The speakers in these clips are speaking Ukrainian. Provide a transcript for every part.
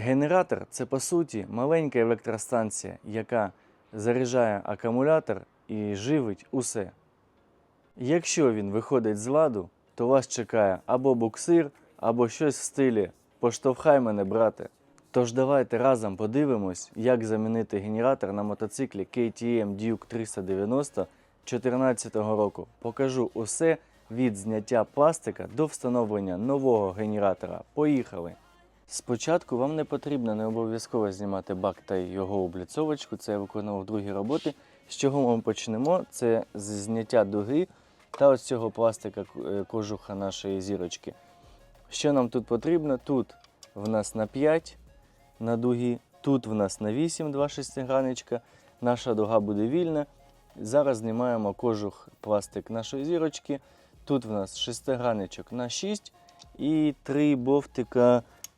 Генератор це по суті маленька електростанція, яка заряджає акумулятор і живить усе. Якщо він виходить з ладу, то вас чекає або буксир, або щось в стилі Поштовхай мене, брате. Тож давайте разом подивимось, як замінити генератор на мотоциклі KTM Duke 390 2014 року. Покажу усе від зняття пластика до встановлення нового генератора. Поїхали! Спочатку вам не потрібно не обов'язково знімати бак та його обліцовочку, це я виконував другі роботи. З чого ми почнемо? Це з зняття дуги та ось цього пластика е, кожуха нашої зірочки. Що нам тут потрібно? Тут в нас на 5 на дугі, тут в нас на 8 два шестигранничка. Наша дуга буде вільна. Зараз знімаємо кожух пластик нашої зірочки. Тут в нас шестигранничок на 6 і 3 бовтика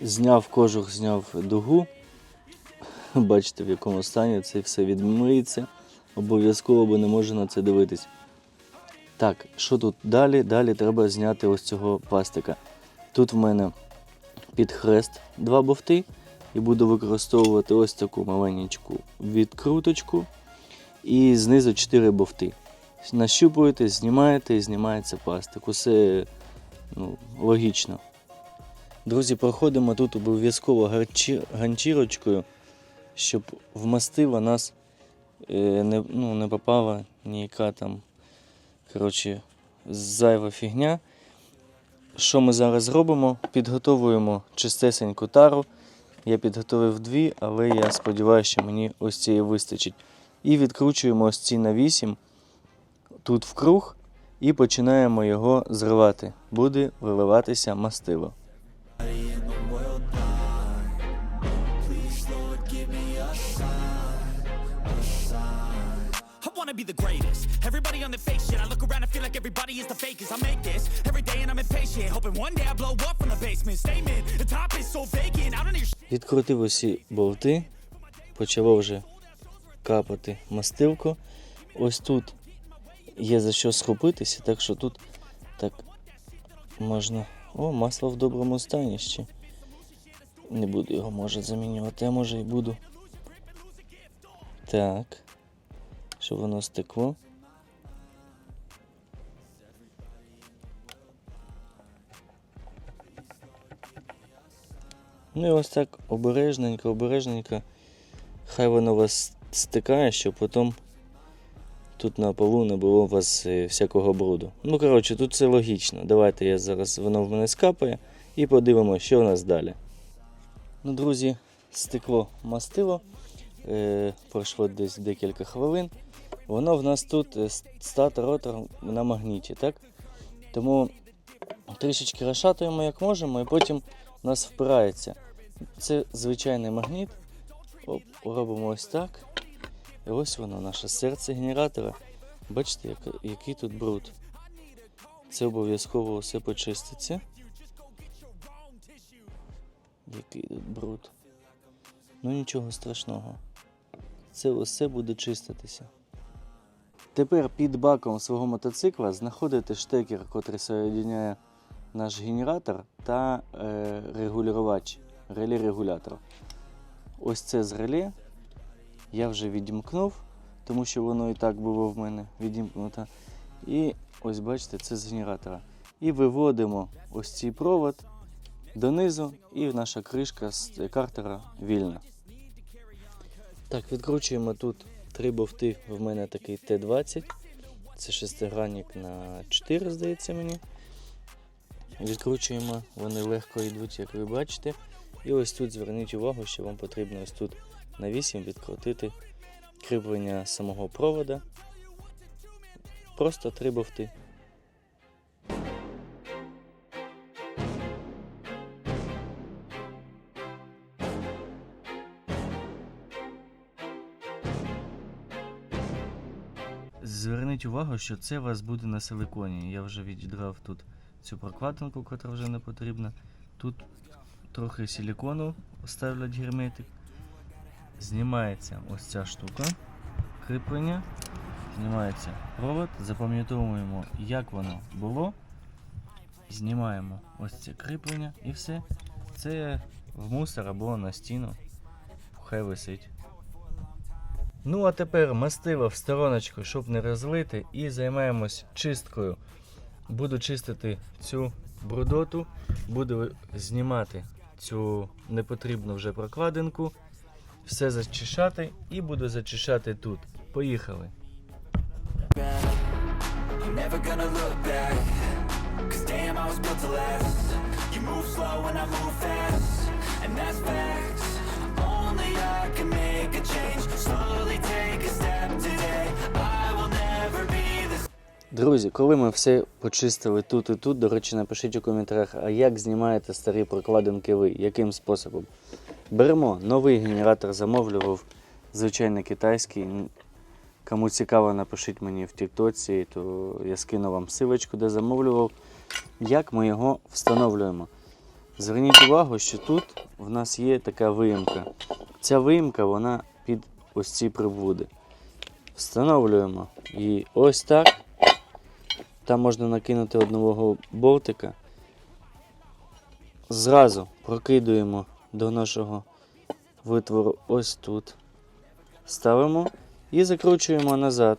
Зняв кожух, зняв дугу. Бачите, в якому стані це все відмиється. Обов'язково, бо не можу на це дивитись. Так, що тут далі? Далі треба зняти ось цього пластика. Тут в мене під хрест два бовти, і буду використовувати ось таку маленьку відкруточку. І знизу 4 бовти. Нащупуєте, знімаєте і знімається пластик. Усе ну, логічно. Друзі, проходимо тут обов'язково ганчірочкою, щоб в мастила нас е, не, ну, не попала ніяка там коротше, зайва фігня. Що ми зараз робимо? Підготовуємо чистесеньку тару. Я підготовив дві, але я сподіваюся, що мені ось цієї вистачить. І відкручуємо ось ці на 8 тут в круг і починаємо його зривати. Буде виливатися мастило. Wanna be the greatest. Everybody on the fake shit. I look around and feel like everybody is the fakest. I make this every day and I'm impatient. Hoping one day I blow up from the basement. Statement, the top is so vacant. I don't hear Відкрутив усі болти, почало вже капати мастилко. Ось тут є за що схопитися, так що тут так можна. О, масло в доброму стані ще. Не буду його може замінювати, а може і буду. Так. Щоб воно стекло. Ну і ось так обережненько, обережненько. Хай воно вас стикає, щоб потім тут на полу не було у вас е, всякого бруду. Ну, коротше, тут все логічно. Давайте я зараз воно в мене скапає і подивимося, що у нас далі. Ну, друзі, стекло мастило. Е, пройшло десь декілька хвилин. Воно в нас тут е, статор ротор на магніті, так? Тому трішечки розшатуємо як можемо, і потім у нас впирається. Це звичайний магніт. Оп, робимо ось так. І ось воно, наше серце генератора. Бачите, як, який тут бруд. Це обов'язково все почиститься. Який тут бруд. Ну нічого страшного. Це усе буде чиститися. Тепер під баком свого мотоцикла знаходите штекер, котрий соєдиняє наш генератор та е, регулювач, реле регулятор. Ось це з реле я вже відімкнув, тому що воно і так було в мене відімкнуто. І ось бачите, це з генератора. І виводимо ось цей провод донизу, і наша кришка з картера вільна. Так, відкручуємо тут три бовти. В мене такий Т-20. Це шестигранник на 4, здається мені. Відкручуємо, вони легко йдуть, як ви бачите. І ось тут зверніть увагу, що вам потрібно ось тут на 8 відкрутити кріплення самого провода. Просто три бовти. Зверніть увагу, що це у вас буде на силиконі. Я вже відідрав тут цю прокладинку, яка вже не потрібна. Тут трохи силикону ставлять герметик. Знімається ось ця штука, кріплення. Знімається провод, запам'ятовуємо, як воно було. Знімаємо ось це кріплення і все. Це в мусор або на стіну. Хай висить. Ну а тепер мастило в стороночку, щоб не розлити, і займаємось чисткою. Буду чистити цю брудоту, буду знімати цю непотрібну вже прокладинку, все зачищати і буду зачищати тут. Поїхали. And that's facts Друзі, коли ми все почистили тут і тут, до речі, напишіть у коментарях, а як знімаєте старі прокладинки ви, яким способом? Беремо новий генератор, замовлював звичайний китайський. Кому цікаво, напишіть мені в Тіктоці, то я скину вам силочку, де замовлював. Як ми його встановлюємо? Зверніть увагу, що тут в нас є така виїмка. Ця виїмка вона під ось ці приводи. Встановлюємо і ось так. Там можна накинути одного болтика. Зразу прокидуємо до нашого витвору ось тут. Ставимо і закручуємо назад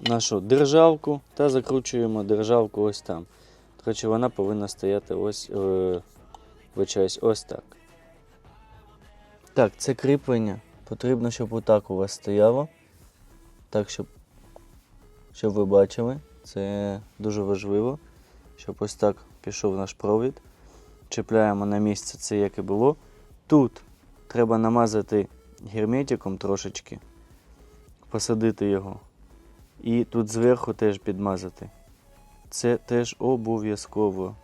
нашу державку та закручуємо державку ось там. До вона повинна стояти ось, е, вибачаюсь, ось так. Так, це кріплення. Потрібно, щоб отак у вас стояло. Так, щоб щоб ви бачили, це дуже важливо, щоб ось так пішов наш провід. Чіпляємо на місце це, як і було. Тут треба намазати герметиком трошечки, посадити його. І тут зверху теж підмазати. Це теж обов'язково.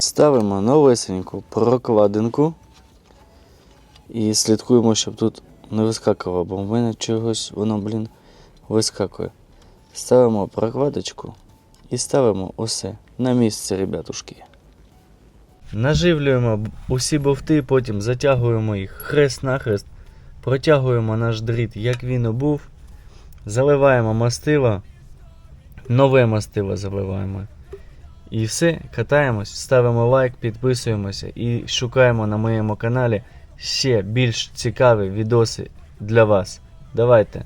Ставимо новесеньку прокладинку і слідкуємо, щоб тут не вискакувало, бо в мене чогось воно, блін, вискакує. Ставимо прокладочку і ставимо усе на місце, ребятушки. Наживлюємо усі бовти, потім затягуємо їх хрест-нахрест, протягуємо наш дріт, як він і був, заливаємо мастило, нове мастило заливаємо. І все, катаємось, ставимо лайк, підписуємося і шукаємо на моєму каналі ще більш цікаві відоси для вас. Давайте.